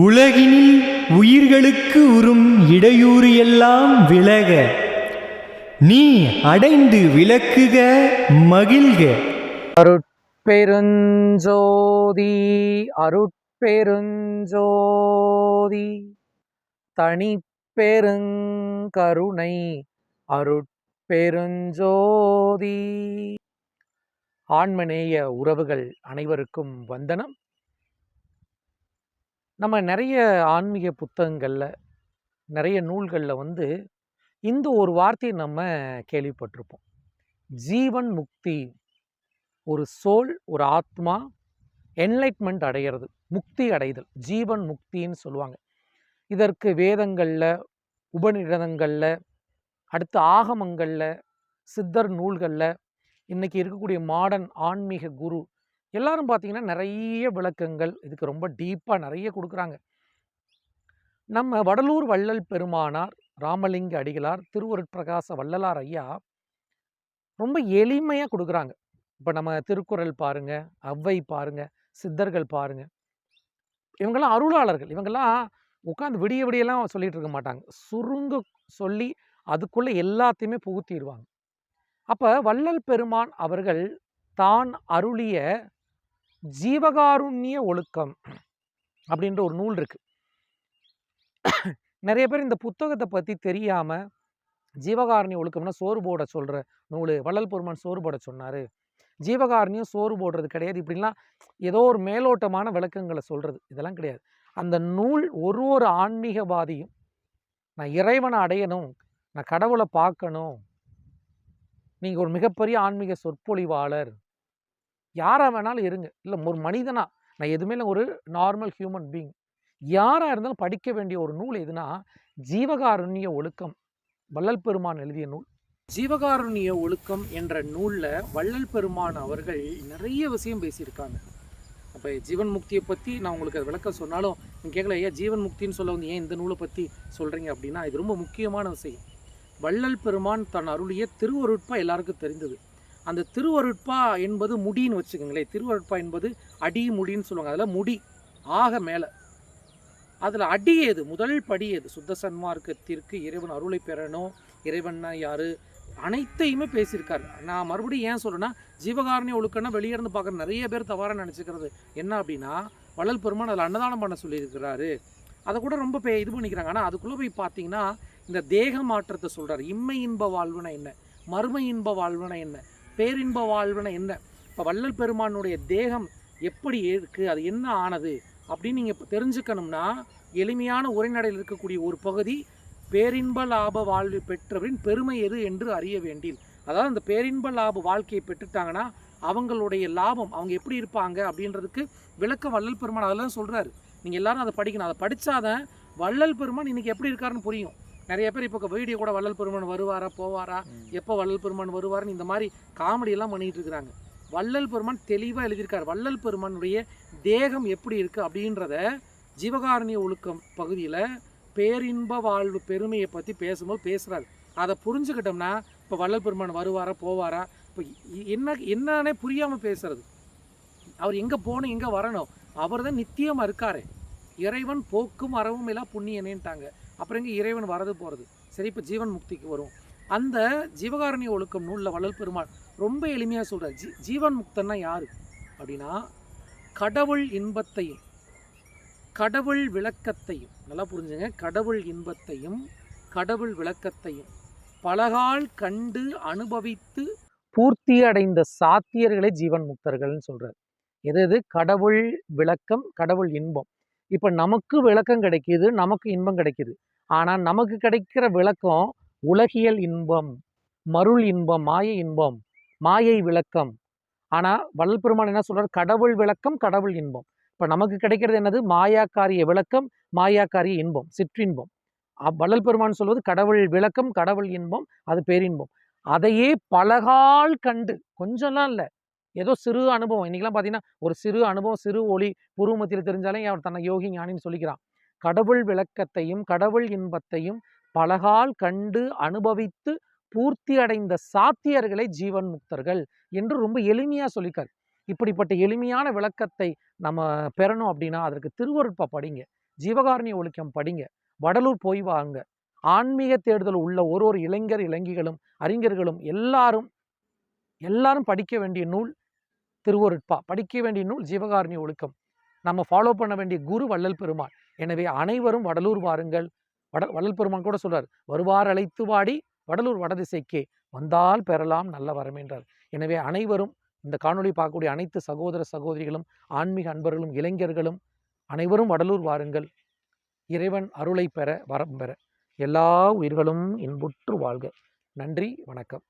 உலகினில் உயிர்களுக்கு உறும் இடையூறு எல்லாம் விலக. நீ அடைந்து விளக்குக மகிழ்க. அருட்பெருஞ்சோதி அருட்பெருஞ்சோதி. தனிப்பெருங்கருணை அருட்பெருஞ்சோதி. ஆன்மநேய உறவுகள் அனைவருக்கும் வந்தனம். நம்ம நிறைய ஆன்மீக புத்தகங்களில் நிறைய நூல்களில் வந்து இந்த ஒரு வார்த்தையை நம்ம கேள்விப்பட்டிருப்போம். ஜீவன் முக்தி ஒரு சோல் ஒரு ஆத்மா என்லைட்மெண்ட் அடைகிறது முக்தி அடைதல் ஜீவன் முக்தின்னு சொல்லுவாங்க. இதற்கு வேதங்களில் உபநிடதங்களில் அடுத்து ஆகமங்களில் சித்தர் நூல்களில் இன்றைக்கி இருக்கக்கூடிய மாடர்ன் ஆன்மீக குரு எல்லாரும் பார்த்தீங்கன்னா நிறைய விளக்கங்கள் இதுக்கு ரொம்ப டீப்பாக நிறைய கொடுக்குறாங்க. நம்ம வடலூர் வள்ளல் பெருமானார் ராமலிங்க அடிகளார் திருவருட்பிரகாச வள்ளலார் ஐயா ரொம்ப எளிமையாக கொடுக்குறாங்க. இப்போ நம்ம திருக்குறள் பாருங்கள் ஔவை பாருங்கள் சித்தர்கள் பாருங்கள் இவங்கெல்லாம் அருளாளர்கள். இவங்கெல்லாம் உட்காந்து விடிய விடியெல்லாம் சொல்லிகிட்டு இருக்க மாட்டாங்க. சுருங்க சொல்லி அதுக்குள்ளே எல்லாத்தையுமே புகுத்திடுவாங்க அப்போ வள்ளல் பெருமான் அவர்கள் தான் அருளிய ஜீவகாருண்ய ஒழுக்கம் அப்படின்ற ஒரு நூல் இருக்கு. நிறைய பேர் இந்த புத்தகத்தை பற்றி தெரியாமல் ஜீவகாரணிய ஒழுக்கம்னா சோறு போட சொல்கிற நூல் வள்ளல் பெருமான் சோறு போட சொன்னார். ஜீவகாரணியும் சோறு போடுறது கிடையாது. இப்படிலாம் ஏதோ ஒரு மேலோட்டமான விளக்கங்களை சொல்கிறது இதெல்லாம் கிடையாது. அந்த நூல் ஒரு ஒரு ஆன்மீகவாதியும் நான் இறைவனை அடையணும் நான் கடவுளை பார்க்கணும் நீங்கள் ஒரு மிகப்பெரிய ஆன்மீக சொற்பொழிவாளர் யாராக வேணாலும் இருங்க. இல்லை ஒரு மனிதனா நான் எதுவுமே இல்லை ஒரு நார்மல் ஹியூமன் பீயிங் யாராக இருந்தாலும் படிக்க வேண்டிய ஒரு நூல் எதுனா ஜீவகாருண்ய ஒழுக்கம் வள்ளல் பெருமான் எழுதிய நூல். ஜீவகாருண்ய ஒழுக்கம் என்ற நூலில் வள்ளல் பெருமான் அவர்கள் நிறைய விஷயம் பேசியிருக்காங்க. அப்போ ஜீவன் முக்தியை பற்றி நான் உங்களுக்கு அது விளக்கம் சொன்னாலும் நீங்கள் கேட்கல ஐயா ஜீவன் முக்தின்னு சொல்ல வந்து ஏன் இந்த நூலை பற்றி சொல்கிறீங்க அப்படின்னா இது ரொம்ப முக்கியமான விஷயம். வள்ளல் பெருமான் தன் அருளிய திருவருட்பா எல்லாருக்கும் தெரிந்தது. அந்த திருவருட்பா என்பது முடின்னு வச்சுக்கோங்களேன் திருவருட்பா என்பது அடி முடின்னு சொல்லுவாங்க. அதில் முடி ஆக மேலே. அதில் அடி ஏது முதல் படி ஏது சுத்த சன்மார்க்கத்திற்கு இறைவன் அருளை பெறணும். இறைவன்னா யார்? அனைத்தையுமே பேசியிருக்காரு. நான் மறுபடியும் ஏன் சொல்கிறேன்னா ஜீவகாரணிய ஒழுக்கன்னா வெளியே இருந்து பார்க்குற நிறைய பேர் தவறாக நினச்சிக்கிறது. என்ன அப்படின்னா வள்ளல் பெருமான் அதில் அன்னதானம் பண்ண சொல்லியிருக்கிறாரு. அதை கூட ரொம்ப பே இது பண்ணிக்கிறாங்க. ஆனால் அதுக்குள்ளே போய் பார்த்தீங்கன்னா இந்த தேக மாற்றத்தை சொல்கிறார் இம்மை இன்ப வாழ்வுனா என்ன? மர்ம இன்ப வாழ்வுனா என்ன? பேரின்ப வாழ்வுனா என்ன? இப்போ வள்ளல் பெருமானுடைய தேகம் எப்படி இருக்குது அது என்ன ஆனது? அப்படின்னு நீங்கள் தெரிஞ்சுக்கணும்னா எளிமையான உரைநடையில் இருக்கக்கூடிய ஒரு பகுதி பேரின்ப லாப வாழ்வு பெற்றவரின் பெருமை எது என்று அறிய வேண்டில் அதாவது அந்த பேரின்ப லாப வாழ்க்கையை பெற்றுட்டாங்கன்னா அவங்களுடைய லாபம் அவங்க எப்படி இருப்பாங்க அப்படின்றதுக்கு விளக்கம் வள்ளல் பெருமான் அதெல்லாம் சொல்கிறாரு நீங்கள் எல்லாரும் அதை படிக்கணும். அதை படித்தாதான் வள்ளல் பெருமான் இன்னைக்கு எப்படி இருக்காருன்னு புரியும். நிறைய பேர் இப்போ வீடியோ கூட வள்ளல் பெருமான் வருவாரா போவாரா எப்போ வள்ளல் பெருமான் வருவாருன்னு இந்த மாதிரி காமெடி எல்லாம் பண்ணிட்டு இருக்கிறாங்க. வள்ளல் பெருமான் தெளிவாக எழுதியிருக்கார். வள்ளல் பெருமானுடைய தேகம் எப்படி இருக்குது அப்படின்றத ஜீவகாரணிய ஒழுக்கம் பகுதியில் பேரின்ப வாழ்வு பெருமையை பற்றி பேசும்போது பேசுகிறாரு அதை புரிஞ்சுக்கிட்டோம்னா இப்போ வள்ளல் பெருமான் வருவாரா போவாரா இப்போ என்ன என்னன்னே புரியாமல் பேசுறது. அவர் எங்கே போகணும் எங்கே வரணும் அவர் தான் நித்தியமாக இருக்காரு. இறைவன் போக்கும் அறவும் எல்லாம் புண்ணியனேன்ட்டாங்க அப்புறம் எங்கே இறைவன் வரது போகிறது சரி இப்போ ஜீவன் முக்திக்கு வரும். அந்த ஜீவகாரணி ஒழுக்கம் நூலில் வள்ளல் பெருமாள் ரொம்ப எளிமையாக சொல்கிறார் ஜீ ஜீவன் முக்தன்னா யார்? அப்படின்னா கடவுள் இன்பத்தையும் கடவுள் விளக்கத்தையும் நல்லா புரிஞ்சுங்க. கடவுள் இன்பத்தையும் கடவுள் விளக்கத்தையும் பலகால் கண்டு அனுபவித்து பூர்த்தி அடைந்த சாத்தியர்களே ஜீவன் முக்தர்கள்னு சொல்கிறார் எது எது? கடவுள் விளக்கம் கடவுள் இன்பம். இப்போ நமக்கு விளக்கம் கிடைக்கிது நமக்கு இன்பம் கிடைக்கிது. ஆனால் நமக்கு கிடைக்கிற விளக்கம் உலகியல் இன்பம் மருள் இன்பம் மாயை இன்பம் மாயை விளக்கம். ஆனால் வள்ளல் பெருமான் என்ன சொல்கிறார் கடவுள் விளக்கம் கடவுள் இன்பம். இப்போ நமக்கு கிடைக்கிறது என்னது? மாயாக்காரிய விளக்கம் மாயாக்காரிய இன்பம் சிற்றின்பம். வள்ளல் பெருமான் சொல்வது கடவுள் விளக்கம் கடவுள் இன்பம் அது பேரின்பம். அதையே பலகால் கண்டு கொஞ்சம்லாம் இல்லை ஏதோ சிறு அனுபவம். இன்றைக்கெலாம் பார்த்தீங்கன்னா ஒரு சிறு அனுபவம் சிறு ஒளி பூர்வமத்தியில் தெரிஞ்சாலே அவர் தன்னை யோகி ஞானின்னு சொல்லிக்கிறான். கடவுள் விளக்கத்தையும் கடவுள் இன்பத்தையும் பலகால் கண்டு அனுபவித்து பூர்த்தி அடைந்த சாத்தியர்களே ஜீவன் முக்தர்கள் என்று ரொம்ப எளிமையாக சொல்லிக்கார் இப்படிப்பட்ட எளிமையான விளக்கத்தை நம்ம பெறணும் அப்படின்னா அதற்கு திருவருட்பா படிங்க. ஜீவகாருண்ய ஒழுக்கம் படிங்க. வடலூர் போய் வாங்க. ஆன்மீக தேடுதல் உள்ள ஒரு ஒரு இளைஞர் இளைஞிகளும் அறிஞர்களும் எல்லாரும் எல்லாரும் படிக்க வேண்டிய நூல் திருவொருட்பா. படிக்க வேண்டிய நூல் ஜீவகாரணி ஒழுக்கம். நம்ம ஃபாலோ பண்ண வேண்டிய குரு வள்ளல் பெருமாள். எனவே அனைவரும் வடலூர் வாருங்கள். வட வள்ளல் பெருமான் கூட சொல்றார் வருவார் அழைத்து வாடி வடலூர் வடதிசைக்கே. வந்தால் பெறலாம் நல்ல வரம் என்றார். எனவே அனைவரும் இந்த காணொளி பார்க்கக்கூடிய அனைத்து சகோதர சகோதரிகளும் ஆன்மீக அன்பர்களும் இளைஞர்களும் அனைவரும் வடலூர் வாருங்கள். இறைவன் அருளை பெற வரம் பெற. எல்லா உயிர்களும் இன்புற்று வாழ்க. நன்றி வணக்கம்.